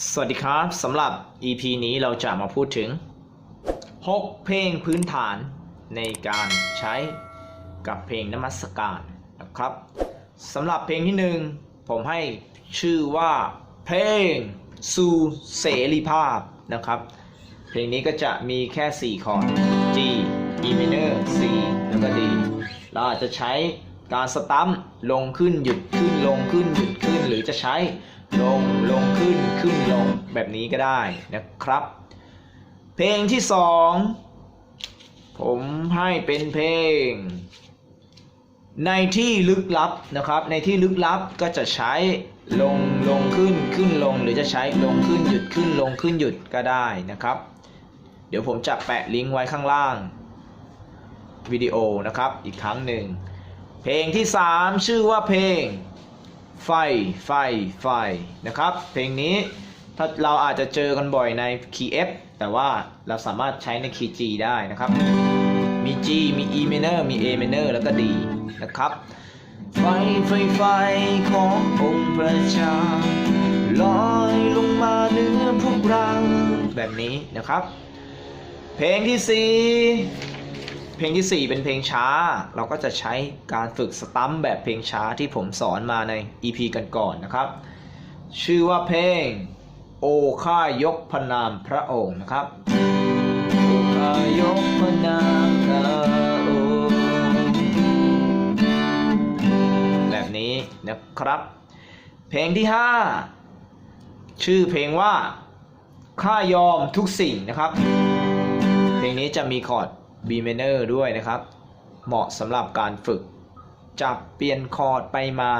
สวัสดีครับสำหรับ EP นี้เราจะมาพูดถึง 6 เพลงพื้นฐานในการใช้กับเพลงนมัสการนะครับสำหรับเพลงที่หนึ่งผมให้ชื่อว่าเพลงสู่เสรีภาพนะครับ เพลงนี้ก็จะมีแค่ 4 คอร์ด G E minor C แล้วก็ D เราอาจจะใช้การสตัมลงขึ้นหยุดขึ้นลงขึ้นหยุดขึ้น หรือจะใช้ลง แบบนี้ก็ได้นะครับ เพลงที่2ผมให้เป็นเพลง ในที่ลึกลับนะครับ ในที่ลึกลับก็จะใช้ลงลงขึ้นขึ้นลง หรือจะใช้ลงขึ้นหยุดขึ้นลงขึ้นหยุดก็ได้นะครับ เดี๋ยวผมจะแปะลิงก์ไว้ข้างล่างวิดีโอนะครับอีกครั้งหนึ่ง เพลงที่ 3 ชื่อว่าเพลงไฟไฟไฟนะครับ เพลงนี้ ถ้าเราอาจจะเจอกันบ่อยในคีย์ F แต่ว่าเราสามารถใช้ในคีย์ G ได้นะครับ มี G มี E minor มี A minor แล้วก็ D นะครับ ไฟไฟไฟขององค์พระเจ้าลอยลงมาเหนือพวกเราแบบนี้นะครับ เพลงที่ 4 เพลงที่ 4 เป็นเพลงช้า เราก็จะใช้การฝึกสตัมแบบเพลงช้าที่ผมสอนมาใน EP กันก่อนนะครับ ชื่อว่าเพลง โอข้ายกพระนามพระองค์นะครับ โอข้ายกพระนามพระองค์แบบนี้นะครับ เพลงที่ 5 ชื่อเพลงว่าข้ายอมทุกสิ่งนะครับ เพลงนี้จะมีคอร์ด B minor ด้วยนะครับ เหมาะสำหรับการฝึก จับเปลี่ยนคอร์ดไปมา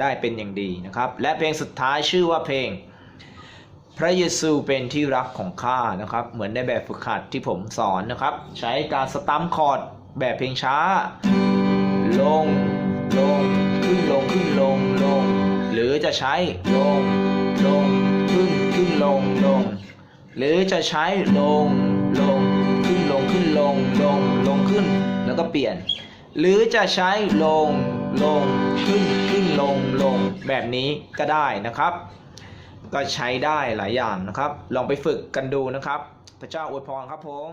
ได้เป็นอย่างดีนะครับ และเพลงสุดท้ายชื่อว่าเพลง พระเยซูเป็นที่รักของข้านะครับ เหมือนในแบบฝึกหัดที่ผมสอนนะครับ ใช้การสตัมคอร์ดแบบเพลงช้า ลง ลง ขึ้นลงขึ้นลงลง หรือจะใช้ลง ลง ขึ้นขึ้นลงลง หรือจะใช้ลง ลง ขึ้นลงขึ้นลงลงลงขึ้น แล้วก็เปลี่ยน หรือจะใช้ลง ลง ขึ้นขึ้นลงลงแบบนี้ก็ได้นะครับ ก็ใช้ได้หลายอย่างนะครับ ลองไปฝึกกันดูนะครับ พระเจ้าอวยพรครับผม